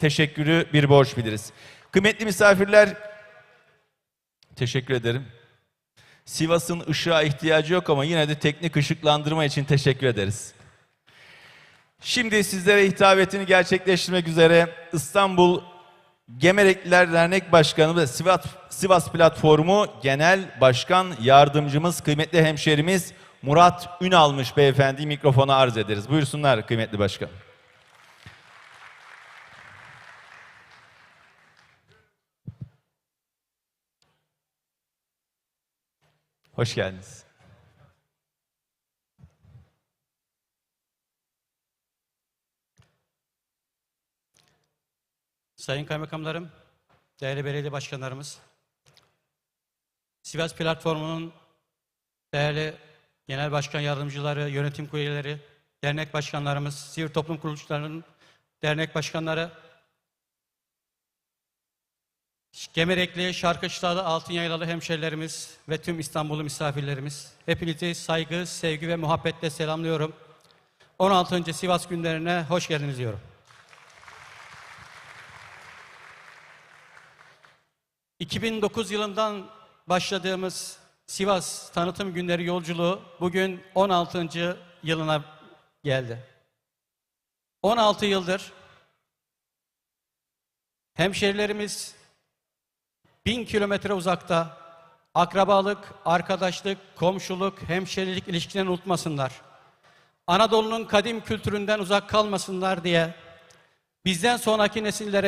teşekkürü bir borç biliriz. Kıymetli misafirler, teşekkür ederim. Sivas'ın ışığa ihtiyacı yok ama yine de teknik ışıklandırma için teşekkür ederiz. Şimdi sizlere hitabetini gerçekleştirmek üzere İstanbul Gemerekliler Dernek Başkanı ve Sivas, Sivas Platformu Genel Başkan Yardımcımız, kıymetli hemşerimiz Murat Ünalmış beyefendi mikrofona arz ederiz. Buyursunlar kıymetli başkan. Hoş geldiniz. Sayın kaymakamlarım, değerli belediye başkanlarımız, Sivas Platformu'nun değerli genel başkan yardımcıları, yönetim kurulu üyeleri, dernek başkanlarımız, sivil toplum kuruluşlarının dernek başkanları, Gemerekli, Şarkışlalı, Altınyaylalı hemşerilerimiz ve tüm İstanbullu misafirlerimiz. Hepinizi saygı, sevgi ve muhabbetle selamlıyorum. 16. Sivas günlerine hoş geldiniz diyorum. 2009 yılından başladığımız Sivas Tanıtım Günleri yolculuğu bugün 16. yılına geldi. 16 yıldır hemşerilerimiz bin kilometre uzakta akrabalık, arkadaşlık, komşuluk, hemşerilik ilişkilerini unutmasınlar. Anadolu'nun kadim kültüründen uzak kalmasınlar diye bizden sonraki nesillere